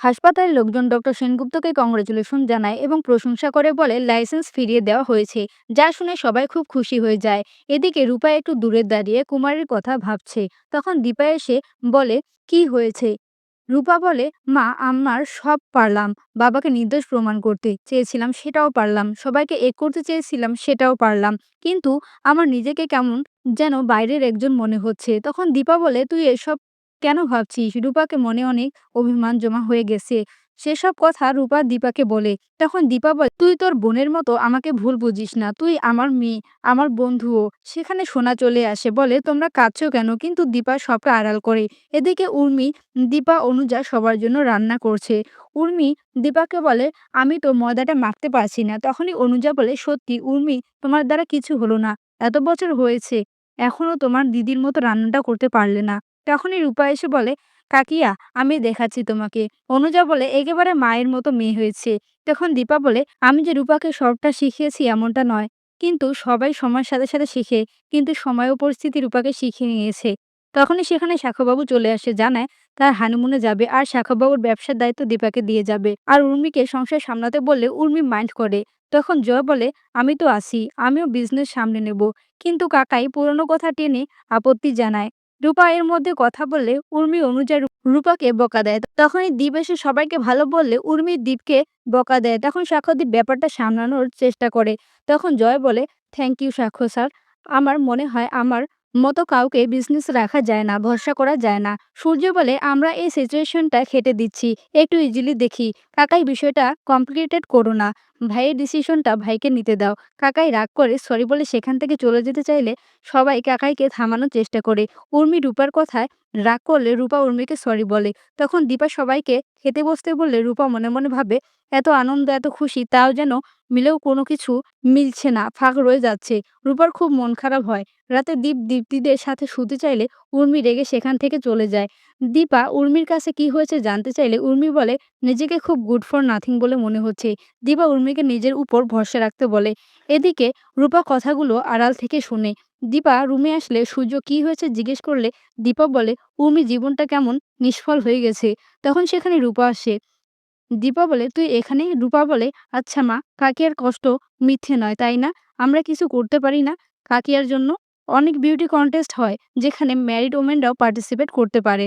হাসপাতালের লোকজন doctor সেনগুপ্তকে congratulation জানায় এবং প্রশংসা করে বলে লাইসেন্স ফিরিয়ে দেওয়া হয়েছে। যা শুনে সবাই খুব খুশি হয়ে যায়। এদিকে রূপা একটু দূরে দাঁড়িয়ে কুমারের কথা ভাবছে। তখন দীপা এসে বলে, কি হয়েছে? রূপা বলে, মা, আমার সব পারলাম। বাবাকে নির্দোষ প্রমাণ করতে চেয়েছিলাম, সেটাও পারলাম। সবাইকে এক করতে চেয়েছিলাম, সেটাও পারলাম। কিন্তু আমার নিজেকে কেমন যেন বাইরের একজন মনে হচ্ছে। তখন দীপা বলে, তুই এসব কেন ভাবছিস রূপাকে মনে অনেক অভিমান জমা হয়ে গেছে। সেসব কথা রূপা দীপাকে বলে। তখন দীপা বলে, তুই তোর বোনের মতো আমাকে ভুল বুঝিস না। তুই আমার মেয়ে, আমার বন্ধুও। সেখানে সোনা চলে আসে। বলে, তোমরা কাঁদছো কেন? কিন্তু দীপা সবটা আড়াল করে। এদিকে উর্মি, দীপা অনুজা সবার জন্য রান্না করছে। উর্মি দীপাকে বলে, আমি তো ময়দাটা মাখতে পারছি না। তখনই অনুজা বলে, সত্যি, উর্মি, তোমার দ্বারা কিছু হলো না। এত বছর হয়েছে। এখনও তোমার দিদির মতো রান্নাটা করতে পারলে না। তখনই রূপা এসে বলে, কাকিয়া, আমি দেখাচ্ছি তোমাকে। অনুজা বলে, একেবারে মায়ের মতো মেয়ে হয়েছে। তখন দীপা বলে, আমি যে রূপাকে সবটা শিখিয়েছি এমনটা নয়। কিন্তু সবাই সময়ের সাথে সাথে শিখে, কিন্তু সময় ও পরিস্থিতি রূপাকে শিখিয়ে নিয়েছে। তখনই সেখানে শাখাবাবু চলে আসে, জানায়, তার হানিমুনে যাবে। আর শাখাবাবুর ব্যবসার দায়িত্ব দীপাকে দিয়ে যাবে। আর উর্মিকে সংসার সামলাতে বললে, উর্মি মাইন্ড করে। তখন জয় বলে, আমি তো আসি আমিও বিজনেস সামনে নেব। কিন্তু কাকাই পুরনো কথা টেনে আপত্তি জানায়। রূপা এর মধ্যে কথা বললে উর্মি অনুযায়ী রূপাকে বকা দেয়। তখনই দ্বীপ এসে সবাইকে ভালো বললে উর্মি দ্বীপকে বকা দেয়। তখন সাক্ষদ্বীপ ব্যাপারটা সামলানোর চেষ্টা করে। তখন জয় বলে থ্যাংক ইউ সাক্ষ্য স্যার। আমার মনে হয় আমার মতো কাউকে বিজনেস রাখা যায় না, ভরসা করা যায় না। সূর্য বলে, আমরা এই সিচুয়েশনটা খেটে দিচ্ছি, একটু ইজিলি দেখি। কাকাই বিষয়টা কমপ্লিকেটেড করো না। ভাইয়ের ডিসিশনটা ভাইকে নিতে দাও। কাকাই রাগ করে সরি বলে সেখান থেকে চলে যেতে চাইলে সবাই কাকাইকে থামানোর চেষ্টা করে। উর্মি রূপার কথায় রাগ করলে রূপা উর্মিকে সরি বলে। তখন দীপা সবাইকে খেতে বসতে বললে, রূপা মনে মনে ভাবে, এত আনন্দ, এত খুশি, তাও যেন মিলেও কোনো কিছু মিলছে না, ফাঁক রয়ে যাচ্ছে। রূপার খুব মন খারাপ হয়। রাতে দীপ দীপ্তিদের সাথে শুতে চাইলে উর্মি রেগে সেখান থেকে চলে যায়। দীপা উর্মির কাছে কি হয়েছে জানতে চাইলে উর্মি বলে, নিজেকে খুব গুড ফর নাথিং বলে মনে হচ্ছে। দীপা উর্মিকে নিজের উপর ভরসা রাখতে বলে। এদিকে রূপা কথাগুলো আড়াল থেকে শুনে। দীপা রুমে আসলে সূর্য কি হয়েছে জিজ্ঞেস করলে দীপা বলে, উর্মি, জীবনটা কেমন? নিষ্ফল হয়ে গেছে। তখন সেখানে রূপা আসে। দীপা বলে, তুই এখানে রূপা বলে আচ্ছা মা কাকিয়ার কষ্ট মিথ্যে নয়, তাই না? আমরা কিছু করতে পারি না কাকিয়ার জন্য? অনেক বিউটি কন্টেস্ট হয়, যেখানে ম্যারিড ওমেনরাও পার্টিসিপেট করতে পারে।